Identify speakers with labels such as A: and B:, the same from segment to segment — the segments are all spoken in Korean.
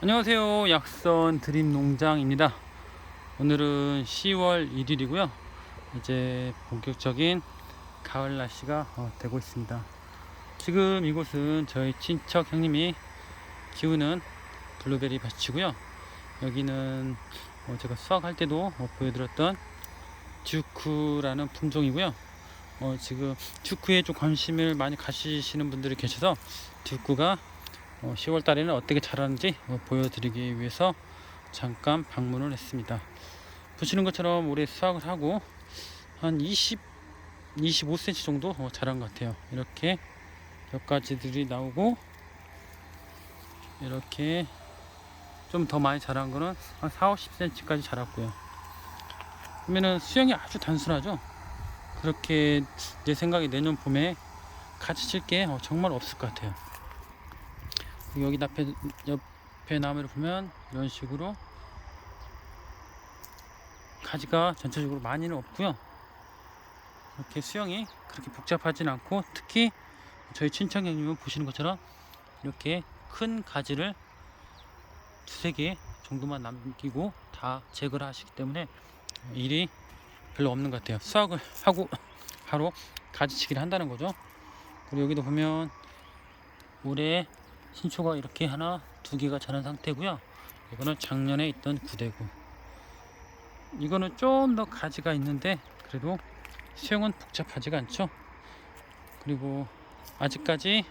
A: 안녕하세요. 약선 드림 농장입니다. 오늘은 10월 1일이고요. 이제 본격적인 가을 날씨가 어, 되고 있습니다. 지금 이곳은 저희 친척 형님이 키우는 블루베리 밭이고요. 여기는 어, 제가 수확할 때도 어, 보여드렸던 듀크라는 품종이고요. 어, 지금 듀크에 좀 관심을 많이 가지시는 분들이 계셔서 듀크가 어, 10월 달에는 어떻게 자라는지 어, 보여드리기 위해서 잠깐 방문을 했습니다. 보시는 것처럼 올해 수확을 하고 한 20, 25cm 정도 어, 자란 것 같아요. 이렇게 몇 가지들이 나오고 이렇게 좀 더 많이 자란 거는 한 4, 50cm까지 자랐고요. 그러면은 수영이 아주 단순하죠. 그렇게 내 생각에 내년 봄에 같이 칠게 정말 없을 것 같아요. 여기 앞에 옆에 나무를 보면 이런 식으로 가지가 전체적으로 많이는 없고요. 이렇게 수영이 그렇게 복잡하진 않고 특히 저희 친척 형님은 보시는 것처럼 이렇게 큰 가지를 두세 개 정도만 남기고 다 제거를 하시기 때문에 일이 별로 없는 것 같아요. 수확을 하고 바로 가지치기를 한다는 거죠. 그리고 여기도 보면 올해 신초가 이렇게 하나 두 개가 자란 상태고요. 이거는 작년에 있던 구대구. 이거는 좀 더 가지가 있는데 그래도 수영은 복잡하지가 않죠. 그리고 아직까지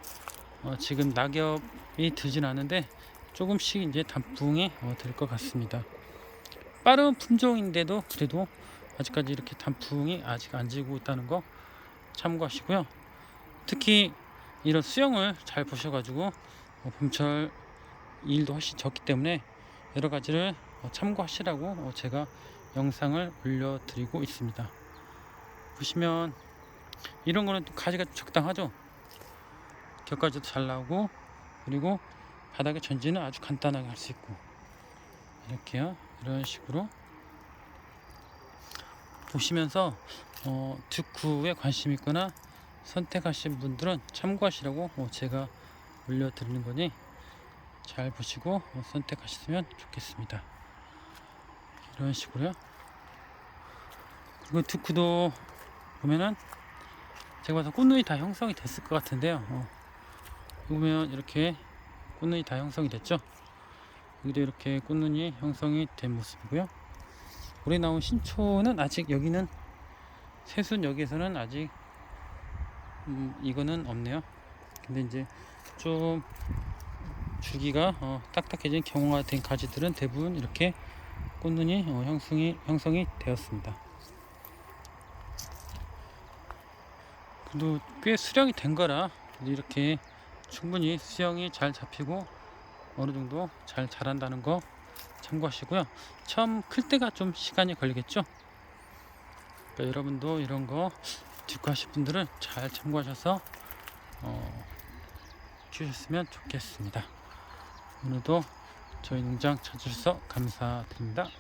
A: 어, 지금 낙엽이 들진 않은데 조금씩 이제 단풍이 어, 될것 같습니다. 빠른 품종인데도 그래도 아직까지 이렇게 단풍이 아직 안 지고 있다는 거 참고하시고요. 특히 이런 수영을 잘 보셔가지고 어, 봄철 일도 훨씬 적기 때문에 여러 가지를 어, 참고하시라고 어, 제가 영상을 올려드리고 있습니다. 보시면 이런 거는 또 가지가 적당하죠. 곁가지도 잘 나오고 그리고 바닥에 전지는 아주 간단하게 할 수 있고 이렇게요. 이런 식으로 보시면서 어, 듀크에 관심 있거나 선택하신 분들은 참고하시라고 어, 제가 올려드리는 거니 잘 보시고 어, 선택하시면 좋겠습니다. 이런 식으로요. 그리고 듀크도 보면은 제가 봐서 꽃눈이 다 형성이 됐을 것 같은데요. 어, 보면 이렇게 꽃눈이 다 형성이 됐죠. 여기도 이렇게 꽃눈이 형성이 된 모습이고요. 올해 나온 신초는 아직 여기는 세순역에서는 아직 음, 이거는 없네요. 근데 이제 좀 줄기가 어, 딱딱해진 경화가 된 가지들은 대부분 이렇게 꽃눈이 어, 형성이 형성이 되었습니다. 그래도 꽤 수량이 된 거라 이렇게 충분히 수영이 잘 잡히고 어느 정도 잘 자란다는 거 참고하시고요. 처음 클 때가 좀 시간이 걸리겠죠. 그러니까 여러분도 이런 거 뒷과하실 분들은 잘 참고하셔서 어, 키우셨으면 좋겠습니다. 오늘도 저희 농장 찾으셔서 감사드립니다.